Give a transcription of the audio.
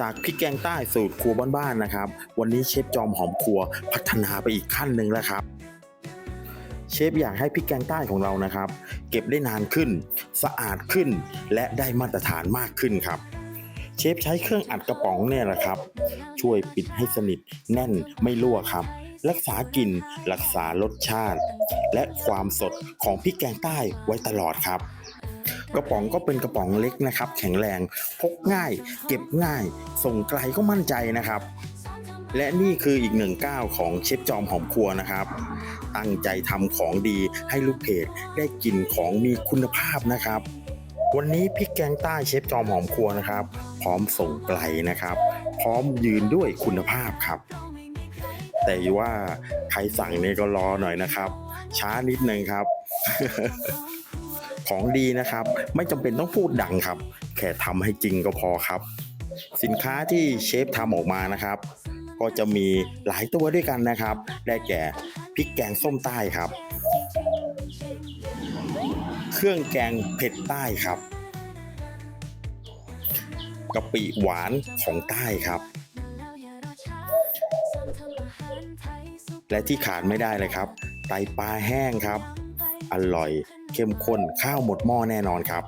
จากพริกแกงใต้สูตรครัวบ้านๆนะครับ วันนี้เชฟจอมหอมครัวพัฒนาไปอีกขั้นหนึ่งแล้วครับ เชฟอยากให้พริกแกงใต้ของเรานะครับ เก็บได้นานขึ้น สะอาดขึ้น และได้มาตรฐานมากขึ้นครับ เชฟใช้เครื่องอัดกระป๋องเนี่ยแหละครับ ช่วยปิดให้สนิทแน่นไม่รั่วครับ รักษากลิ่นรักษารสชาติ และความสดของพริกแกงใต้ไว้ตลอดครับ กระป๋องก็เป็นกระป๋องเล็กนะครับ แข็งแรงพกง่าย เก็บง่าย ส่งไกลก็มั่นใจนะครับ และนี่คืออีกหนึ่งก้าวของเชฟจอมหอมครัวนะครับ ตั้งใจทำของดีให้ลูกเพจได้กินของมีคุณภาพนะครับวันนี้พริกแกงใต้เชฟจอมหอมครัวนะครับ พร้อมส่งไกลนะครับ พร้อมยืนด้วยคุณภาพครับ แต่ว่าใครสั่งเนี่ก็รอหน่อยนะครับ ช้านิดนึงครับ ของดีนะครับ ไม่จำเป็นต้องพูดดังครับ แค่ทำให้จริงก็พอครับ สินค้าที่เชฟทำออกมานะครับ ก็จะมีหลายตัวด้วยกันนะครับ ได้แก่พริกแกงส้มใต้ครับ เครื่องแกงเผ็ดใต้ครับกะปิหวานของใต้ครับ และที่ขาดไม่ได้เลยครับ ไตปลาแห้งครับ อร่อย เข้มข้นข้าวหมดหม้อแน่นอนครับ